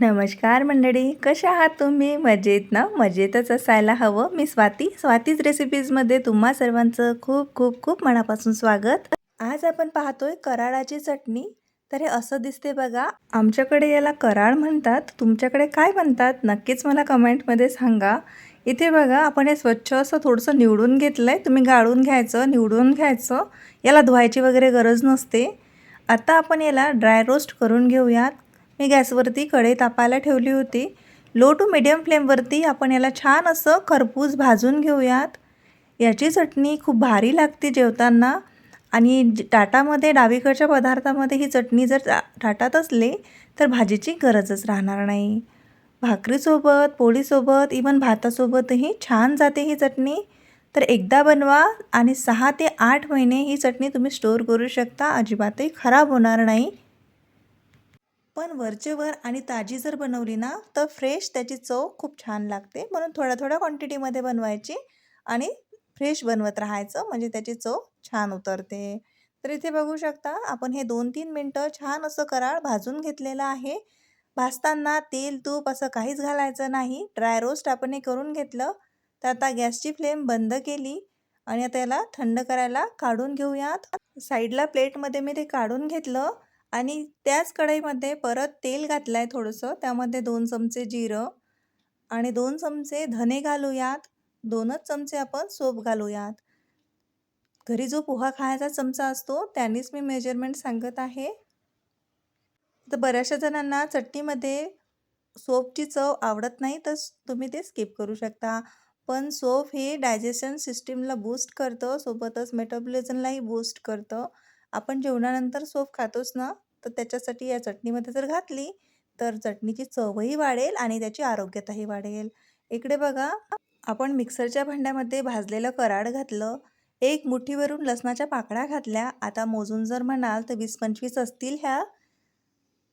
नमस्कार मंडळी कशा आहात तुम्ही? मजेत ना? मजेतच असायला हवं. मी स्वाती. स्वातीज रेसिपीजमध्ये तुम्हा सर्वांचं खूप खूप खूप मनापासून स्वागत. आज आपण पाहतोय कराळाची चटणी. तर हे असं दिसते बघा. आमच्याकडे याला कराळ म्हणतात. तुमच्याकडे काय म्हणतात? नक्कीच मला कमेंटमध्ये सांगा. इथे बघा आपण हे स्वच्छ असं थोडंसं निवडून घेतलं आहे तुम्ही गाळून घ्यायचं निवडून घ्यायचं. याला धुवायची वगैरे गरज नसते. आता आपण याला ड्राय रोस्ट करून घेऊयात. मी गॅसवरती कढई तापायला ठेवली होती. लो टू मिडियम फ्लेमवरती आपण याला छान असं खरपूस भाजून घेऊयात. याची चटणी खूप भारी लागते जेवताना. आणि ताटामध्ये डावीकडच्या पदार्थामध्ये ही चटणी जर ता- ताटात असली तर भाजीची गरजच राहणार नाही. भाकरीसोबत पोळीसोबत इवन भातासोबतही छान जाते ही चटणी. तर एकदा बनवा आणि सहा ते आठ महिने ही चटणी तुम्ही स्टोअर करू शकता. अजिबातही खराब होणार नाही. पण वरचेवर आणि ताजी जर बनवली ना तर फ्रेश त्याची चव खूप छान लागते. म्हणून थोड्या थोड्या क्वांटिटीमध्ये बनवायची आणि फ्रेश बनवत राहायचं म्हणजे त्याची चव छान उतरते. तर इथे बघू शकता आपण हे दोन तीन मिनटं छान असं कराळ भाजून घेतलेलं आहे. भाजताना तेल तूप असं काहीच घालायचं नाही. ड्राय रोस्ट आपण हे करून घेतलं. तर आता गॅसची फ्लेम बंद केली आणि आता याला थंड करायला काढून घेऊयात. साईडला प्लेटमध्ये मी ते काढून घेतलं. आणि त्याच कढईमध्ये परत तेल घातलं आहे थोडंसं. त्यामध्ये दोन चमचे जिरं आणि दोन चमचे धने घालूयात. दोनच चमचे आपण सोप घालूयात. घरी जो पोहा खायचा चमचा असतो त्यानेच मी मेजरमेंट सांगत आहे. तर बऱ्याचशा जणांना चटणीमध्ये सोपची चव आवडत नाही तर तुम्ही ते स्किप करू शकता. पण सोप हे डायजेशन सिस्टीमला बूस्ट करतं सोबतच मेटाबॉलिझमलाही बूस्ट करतं. आपण जेवणानंतर सोप खातोच ना तर त्याच्यासाठी या चटणीमध्ये जर घातली तर चटणीची चवही वाढेल आणि त्याची आरोग्यताही वाढेल. इकडे बघा आपण मिक्सरच्या भांड्यामध्ये भाजलेलं कराड घातलं एक मुठीवरून लसणाच्या पाकळ्या घातल्या आता मोजून जर म्हणाल तर वीस पंचवीस असतील ह्या.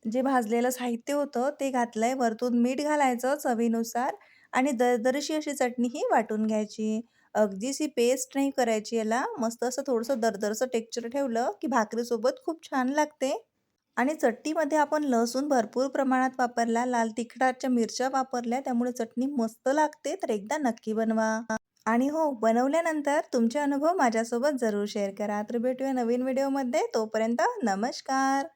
जे भाजलेलं साहित्य होतं ते घातलं आहे वरतून मीठ घालायचं चवीनुसार. आणि दरदरीशी अशी चटणीही वाटून घ्यायची. अगदीच ही पेस्ट नाही करायची याला. मस्त असं थोडंसं दरदरचं टेक्चर ठेवलं की भाकरीसोबत खूप छान लागते. आणि चटणीमध्ये आपण लसूण भरपूर प्रमाणात वापरला लाल तिखटाच्या मिरच्या वापरल्या त्यामुळे चटणी मस्त लागते. तर एकदा नक्की बनवा. आणि हो बनवल्यानंतर तुमचे अनुभव माझ्यासोबत जरूर शेअर करा. तर भेटूया नवीन व्हिडिओमध्ये तोपर्यंत नमस्कार.